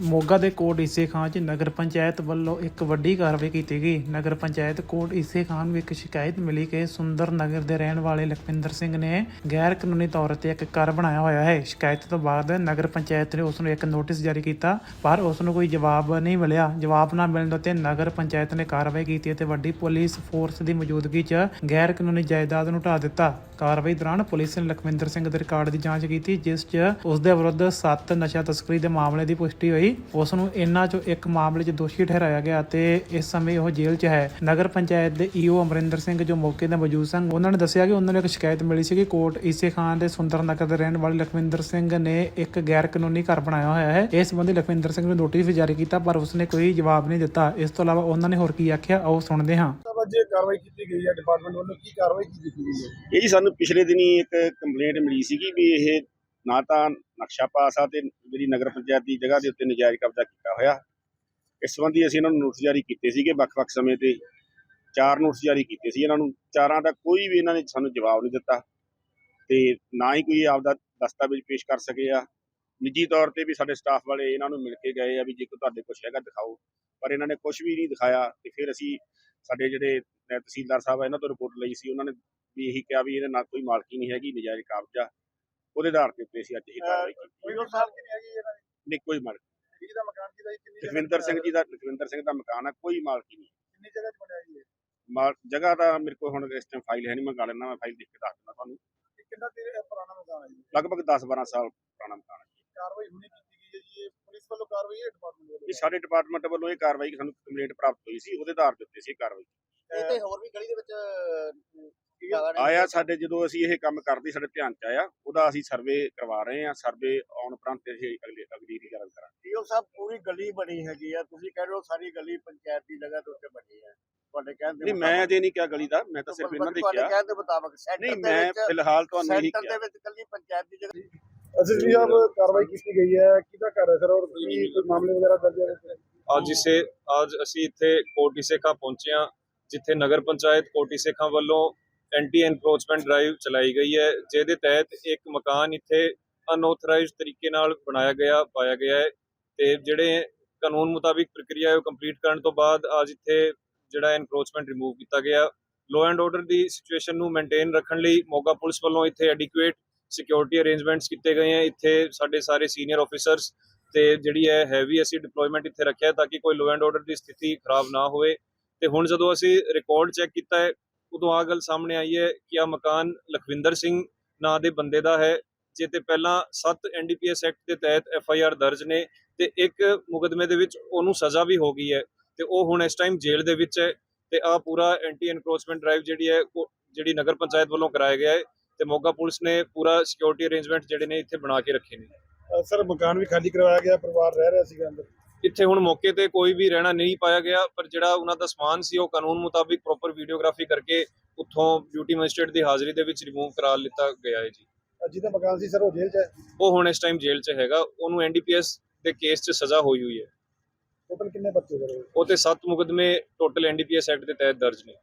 ਮੋਗਾ ਦੇ ਕੋਟ ਈਸੇ ਖਾਂ 'ਚ ਨਗਰ ਪੰਚਾਇਤ ਵੱਲੋਂ ਇੱਕ ਵੱਡੀ ਕਾਰਵਾਈ ਕੀਤੀ ਗਈ। ਨਗਰ ਪੰਚਾਇਤ ਕੋਟ ਈਸੇ ਖਾਂ ਨੂੰ ਇੱਕ ਸ਼ਿਕਾਇਤ ਮਿਲੀ ਕਿ ਸੁੰਦਰ ਨਗਰ ਦੇ ਰਹਿਣ ਵਾਲੇ ਲਖਵਿੰਦਰ ਸਿੰਘ ਨੇ ਗੈਰ ਕਾਨੂੰਨੀ ਤੌਰ ਤੇ ਇੱਕ ਘਰ ਬਣਾਇਆ ਹੋਇਆ ਹੈ। ਸ਼ਿਕਾਇਤ ਤੋਂ ਬਾਅਦ ਨਗਰ ਪੰਚਾਇਤ ਨੇ ਉਸ ਨੂੰ ਇੱਕ ਨੋਟਿਸ ਜਾਰੀ ਕੀਤਾ, ਪਰ ਉਸ ਨੂੰ ਕੋਈ ਜਵਾਬ ਨਹੀਂ ਮਿਲਿਆ। ਜਵਾਬ ਨਾ ਮਿਲਣ ਤੇ ਨਗਰ ਪੰਚਾਇਤ ਨੇ ਕਾਰਵਾਈ ਕੀਤੀ ਅਤੇ ਵੱਡੀ ਪੁਲਿਸ ਫੋਰਸ ਦੀ ਮੌਜੂਦਗੀ 'ਚ ਗੈਰ ਕਾਨੂੰਨੀ ਜਾਇਦਾਦ ਨੂੰ ਢਾਹ ਦਿੱਤਾ। ਕਾਰਵਾਈ ਦੌਰਾਨ ਪੁਲਿਸ ਨੇ ਲਖਵਿੰਦਰ ਸਿੰਘ ਦੇ ਰਿਕਾਰਡ ਦੀ ਜਾਂਚ ਕੀਤੀ, ਜਿਸ 'ਚ ਉਸ ਦੇ ਵਿਰੁੱਧ 7 ਨਸ਼ਾ ਤਸਕਰੀ ਦੇ ਮਾਮਲੇ ਦੀ ਪੁਸ਼ਟੀ ਹੋਈ। ਉਸ ਨੂੰ ਇਨ੍ਹਾਂ 'ਚੋਂ ਇੱਕ ਮਾਮਲੇ 'ਚ ਦੋਸ਼ੀ ਠਹਿਰਾਇਆ ਗਿਆ ਅਤੇ ਇਸ ਸਮੇਂ ਉਹ ਜੇਲ੍ਹ 'ਚ ਹੈ। ਨਗਰ ਪੰਚਾਇਤ ਦੇ ਈਓ ਅਮਰਿੰਦਰ ਸਿੰਘ ਜੋ ਮੌਕੇ ਤੇ ਮੌਜੂਦ ਸਨ, ਉਹਨਾਂ ਨੇ ਦੱਸਿਆ ਕਿ ਉਹਨਾਂ ਨੂੰ ਇੱਕ ਸ਼ਿਕਾਇਤ ਮਿਲੀ ਸੀ ਕਿ ਕੋਟ ਈਸੇ ਖਾਨ ਦੇ ਸੁੰਦਰ ਨਗਰ ਦੇ ਰਹਿਣ ਵਾਲੇ ਲਖਵਿੰਦਰ ਸਿੰਘ ਨੇ ਇੱਕ ਗੈਰ ਕਾਨੂੰਨੀ ਘਰ ਬਣਾਇਆ ਹੋਇਆ ਹੈ। ਇਸ ਸੰਬੰਧੀ ਲਖਵਿੰਦਰ ਸਿੰਘ ਨੂੰ ਨੋਟਿਸ ਵੀ ਜਾਰੀ ਕੀਤਾ, ਪਰ ਉਸਨੇ ਕੋਈ ਜਵਾਬ ਨਹੀਂ ਦਿੱਤਾ। ਇਸ ਤੋਂ ਇਲਾਵਾ ਉਹਨਾਂ ਨੇ ਹੋਰ ਕੀ ਆਖਿਆ, ਆਓ ਸੁਣਦੇ ਹਾਂ। ਅੱਜ ਕਾਰਵਾਈ ਕੀਤੀ ਗਈ ਹੈ ਡਿਪਾਰਟਮੈਂਟ ਵੱਲੋਂ, ਕੀ ਕਾਰਵਾਈ ਕੀਤੀ ਗਈ ਹੈ? ਇਹ ਜੀ ਸਾਨੂੰ ਪਿਛਲੇ ਦਿਨੀ ਇੱਕ ਕੰਪਲੇਂਟ ਮਿਲੀ ਸੀਗੀ ਵੀ ਇਹ ਨਾ ਤਾਂ ਨਕਸ਼ਾ ਪਾਸ ਆ ਤੇ ਜਿਹੜੀ ਨਗਰ ਪੰਚਾਇਤ ਦੀ ਜਗ੍ਹਾ ਦੇ ਉੱਤੇ ਨਜਾਇਜ਼ ਕਬਜ਼ਾ ਕੀਤਾ ਹੋਇਆ। ਇਸ ਸੰਬੰਧੀ ਅਸੀਂ ਇਹਨਾਂ ਨੂੰ ਨੋਟਿਸ ਜਾਰੀ ਕੀਤੇ ਸੀਗੇ, ਵੱਖ-ਵੱਖ ਸਮੇਂ ਤੇ ਚਾਰ ਨੋਟਿਸ ਜਾਰੀ ਕੀਤੇ ਸੀ ਇਹਨਾਂ ਨੂੰ। ਚਾਰਾਂ ਦਾ ਕੋਈ ਵੀ ਇਹਨਾਂ ਨੇ ਸਾਨੂੰ ਜਵਾਬ ਨਹੀਂ ਦਿੱਤਾ ਤੇ ਨਾ ਹੀ ਕੋਈ ਆਪਦਾ ਦਸਤਾਵੇਜ਼ ਪੇਸ਼ ਕਰ ਸਕੇ ਆ। ਨਿੱਜੀ ਤੌਰ ਤੇ ਵੀ ਸਾਡੇ ਸਟਾਫ ਵਾਲੇ ਇਹਨਾਂ ਨੂੰ ਮਿਲ ਕੇ ਗਏ ਆ ਵੀ ਜੇ ਕੋਈ ਤੁਹਾਡੇ ਕੁਛ ਹੈਗਾ ਦਿਖਾਓ, ਪਰ ਇਹਨਾਂ ਨੇ ਕੁਝ ਵੀ ਨਹੀਂ ਦਿਖਾਇਆ ਤੇ ਫਿਰ ਅਸੀਂ ਸਾਡੇ ਜਿਹੜੇ ਤਹਿਸੀਲਦਾਰ ਸਾਹਿਬ ਆ ਇਹਨਾਂ ਤੋਂ ਰਿਪੋਰਟ ਲਈ ਸੀ। ਉਹਨਾਂ ਨੇ ਵੀ ਇਹੀ ਕਿਹਾ ਵੀ ਇਹਦੇ ਨਾਲ ਕੋਈ ਮਾਲਕੀ ਨਹੀਂ ਹੈਗੀ ਨਜਾਇਜ਼ ਕਬਜ਼ਾ ਉਹਦੇ ਆਧਾਰ ਤੇ ਉੱਤੇ ਅਸੀਂ ਅੱਜ ਇਹ ਕਾਰਵਾਈ ਕੀਤੀ ਕੋਈ ਕਿ ਨਹੀਂ ਹੈਗੀ ਇਹਨਾਂ ਦੀ? ਨਹੀਂ ਕੋਈ ਮਾਲਕ ਕਿਹਦੀ ਦਾ ਮਕਾਨ ਜੀ? ਕਿੰਨੀ ਜਗ੍ਹਾ ਲਖਵਿੰਦਰ ਸਿੰਘ ਜੀ ਦਾ ਲਖਵਿੰਦਰ ਸਿੰਘ ਦਾ ਮਕਾਨ ਆ ਕੋਈ ਮਾਲਕੀ ਨਹੀਂ। ਕਿੰਨੀ ਜਗ੍ਹਾ 'ਚ ਬਣਿਆ ਜੀ? ਮਾਲ ਜਗ੍ਹਾ ਦਾ ਮੇਰੇ ਕੋਲ ਹੁਣ ਇਸ ਟਾਈਮ ਫਾਈਲ ਹੈ ਨਹੀਂ ਮੈਂ ਗਾ ਲੈਣਾ ਮੈਂ ਫਾਈਲ ਦੇਖ ਕੇ ਦੱਸ ਦਿੰਦਾ ਤੁਹਾਨੂੰ। ਕਿੰਨਾ ਪੁਰਾਣਾ ਮਕਾਨ ਹੈ ਜੀ? ਲਗਭਗ 10 12 ਸਾਲ ਪੁਰਾਣਾ ਮਕਾਨ ਇਹ ਸਾਡੇ ਡਿਪਾਰਟਮੈਂਟ ਵੱਲੋਂ ਇਹ ਕਾਰਵਾਈ ਸਾਨੂੰ ਕੰਪਲੇਂਟ ਪ੍ਰਾਪਤ ਹੋਈ ਸੀ ਉਹਦੇ ਆਧਾਰ ਤੇ ਉੱਤੇ ਸੀ ਇਹ ਕਾਰਵਾਈ। ਇਹ ਤੇ ਹੋਰ ਵੀ ਗਲੀ ਦੇ ਵਿੱਚ ਆਇਆ ਸਾਡੇ ਜਦੋਂ ਅਸੀਂ ਇਹ ਕੰਮ ਕਰਦੇ ਸਾਡੇ ਧਿਆਨ ਚ ਆਇਆ ਉਹਦਾ ਅਸੀਂ ਸਰਵੇ ਕਰਵਾ ਰਹੇ ਹਾਂ ਸਰਵੇ ਆਉਣ ਉਪਰੰਤ ਅਸੀਂ ਅਗਲੇ ਅਗਲੀ ਦੀ ਗੱਲ ਕਰਾਂਗੇ। ਈਓ ਸਾਹਿਬ ਪੂਰੀ ਗਲੀ ਬਣੀ ਹੈਗੀ ਆ ਤੁਸੀਂ ਕਹਿ ਰਹੇ ਹੋ ਸਾਰੀ ਗਲੀ ਪੰਚਾਇਤ ਦੀ ਜਗ੍ਹਾ ਦੇ ਉੱਤੇ ਬਣੀ ਹੈ ਤੁਹਾਡੇ ਕਹਿਣ ਦੇ ਨਹੀਂ ਮੈਂ ਅਜੇ ਨਹੀਂ ਕਿਹਾ ਗਲੀ ਦਾ ਮੈਂ ਤਾਂ ਸਿਰਫ ਇਹਨਾਂ ਦੇ ਤੁਹਾਡੇ ਕਿਹਾ। ਕਹਿਣ ਦੇ ਮੁਤਾਬਕ ਸੈਂਟਰ ਨਹੀਂ ਦੇ ਮੈਂ ਵਿੱਚ ਫਿਲਹਾਲ ਤੁਹਾਨੂੰ ਇਹੀ ਸੈਂਟਰ ਕਿਹਾ। ਦੇ ਵਿੱਚ ਕੱਲੀ ਪੰਚਾਇਤ ਦੀ ਜਗ੍ਹਾ ਅਸੀਂ ਜੀ ਆਪ ਕਾਰਵਾਈ ਕੀਤੀ ਗਈ ਹੈ। ਕਿਹਦਾ ਘਰ ਹੈ ਸਰ? ਔਰ ਕੀ ਕੋਈ ਮਾਮਲੇ ਵਗੈਰਾ ਦਰਜ ਹੈ? ਅੱਜ ਇਸੇ ਅੱਜ ਅਸੀਂ ਇੱਥੇ ਕੋਟੀ ਸੇਖਾਂ ਪਹੁੰਚੇ ਹਾਂ, ਜਿੱਥੇ ਨਗਰ ਪੰਚਾਇਤ ਕੋਟੀ ਸੇਖਾਂ ਵੱਲੋਂ ਐਂਟੀ ਐਨਕਰੋਚਮੈਂਟ ਡਰਾਈਵ ਚਲਾਈ ਗਈ ਹੈ। ਜਿਹਦੇ ਤਹਿਤ ਇੱਕ ਮਕਾਨ ਇੱਥੇ ਅਨਆਥੋਰਾਈਜ਼ਡ ਤਰੀਕੇ ਨਾਲ ਬਣਾਇਆ ਗਿਆ, ਪਾਇਆ ਗਿਆ ਹੈ ਤੇ ਜਿਹੜੇ ਕਾਨੂੰਨ ਮੁਤਾਬਿਕ ਪ੍ਰਕਿਰਿਆ ਹੈ ਉਹ ਕੰਪਲੀਟ ਕਰਨ ਤੋਂ ਬਾਅਦ ਅੱਜ ਇੱਥੇ ਜਿਹੜਾ ਐਨਕਰੋਚਮੈਂਟ ਰਿਮੂਵ ਕੀਤਾ ਗਿਆ। ਲੋ ਐਂਡ ਆਰਡਰ ਦੀ ਸਿਚੁਏਸ਼ਨ ਨੂੰ ਮੇਨਟੇਨ ਰੱਖਣ ਲਈ ਮੋਗਾ ਪੁਲਿਸ ਵੱਲੋਂ ਇੱਥੇ ਐਡਿਕੁਏਟ ਸਿਕਿਉਰਿਟੀ ਅਰੇਂਜਮੈਂਟਸ ਕੀਤੇ ਗਏ ਹੈ। ਇੱਥੇ ਸਾਡੇ ਸਾਰੇ ਸੀਨੀਅਰ ਆਫੀਸਰਸ ਤੇ ਜਿਹੜੀ ਹੈ ਹੈਵੀ ਅਸੀਂ ਡਿਪਲੋਇਮੈਂਟ ਇੱਥੇ ਰੱਖਿਆ ਹੈ ਤਾਂ ਕਿ ਕੋਈ ਲੋ ਐਂਡ ਆਰਡਰ ਦੀ ਸਥਿਤੀ ਖਰਾਬ ਨਾ ਹੋਵੇ। ਤੇ ਹੁਣ ਜਦੋਂ ਅਸੀਂ ਰਿਕਾਰਡ ਚੈੱਕ ਕੀਤਾ ਹੈ, ਉਦੋਂ ਆ ਗੱਲ ਸਾਹਮਣੇ ਆਈ ਹੈ ਕਿ ਆ ਮਕਾਨ ਲਖਵਿੰਦਰ ਸਿੰਘ ਨਾਂ ਦੇ ਬੰਦੇ ਦਾ ਹੈ ਜੇ ਤੇ ਪਹਿਲਾਂ 7 ਐਨਡੀਪੀਐਸ ਐਕਟ ਦੇ ਤਹਿਤ ਐਫ ਆਈ ਆਰ ਦਰਜ ਨੇ ਤੇ ਇੱਕ ਮੁਕਦਮੇ ਦੇ ਵਿੱਚ ਉਹਨੂੰ ਸਜ਼ਾ ਵੀ ਹੋ ਗਈ ਹੈ। ਤੇ ਉਹ ਹੁਣ ਇਸ ਟਾਈਮ ਜੇਲ੍ਹ ਦੇ ਵਿੱਚ ਹੈ ਤੇ ਆ ਪੂਰਾ ਐਂਟੀ ਐਨਕਰੋਚਮੈਂਟ ਡਰਾਈਵ ਜਿਹੜੀ ਹੈ ਉਹ ਜਿਹੜੀ ਨਗਰ ਪੰਚਾਇਤ ਵੱਲੋਂ ਕਰਾਇਆ ਗਿਆ ਹੈ। ਤੇ ਮੋਗਾ ਪੁਲਿਸ ਨੇ ਪੂਰਾ ਸਿਕਿਉਰਿਟੀ ਅਰੇਂਜਮੈਂਟ ਜਿਹੜੇ ਨੇ ਇੱਥੇ ਬਣਾ ਕੇ ਰੱਖੇ ਨੇ। ਸਰ ਮਕਾਨ ਵੀ ਖਾਲੀ ਕਰਵਾਇਆ ਗਿਆ ਪਰਿਵਾਰ ਰਹਿ ਰਿਹਾ ਸੀਗਾ ਅੰਦਰ। ਇੱਥੇ ਹੁਣ ਮੌਕੇ ਤੇ ਕੋਈ ਵੀ ਰਹਿਣਾ ਨਹੀਂ ਪਾਇਆ ਗਿਆ ਪਰ ਜਿਹੜਾ ਉਹਨਾਂ ਦਾ ਸਮਾਨ ਸੀ ਉਹ ਕਾਨੂੰਨ ਮੁਤਾਬਿਕ ਪ੍ਰੋਪਰ ਵੀਡੀਓਗ੍ਰਾਫੀ ਕਰਕੇ ਉੱਥੋਂ ਡਿਊਟੀ ਮੈਜਿਸਟ੍ਰੇਟ ਦੀ ਹਾਜ਼ਰੀ ਦੇ ਵਿੱਚ ਰਿਮੂਵ ਕਰਾ ਲਿੱਤਾ ਗਿਆ ਹੈ ਜੀ। ਜਿਹਦਾ ਮਕਾਨ ਸੀ ਸਰ ਉਹ ਜੇਲ੍ਹ 'ਚ ਹੈ? ਉਹ ਹੁਣ ਇਸ ਟਾਈਮ ਜੇਲ੍ਹ 'ਚ ਹੈਗਾ। ਉਹਨੂੰ ਐਨਡੀਪੀਐਸ ਦੇ ਕੇਸ 'ਚ ਸਜ਼ਾ ਹੋਈ ਹੋਈ ਹੈ। ਟੋਟਲ ਕਿੰਨੇ ਬੱਚੇ ਉਹ? ਉਹ ਤੇ 7 ਮੁਕਦਮੇ ਟੋਟਲ ਐਨਡੀਪੀਐਸ ਐਕਟ ਦੇ ਤਹਿਤ ਦਰਜ ਨੇ।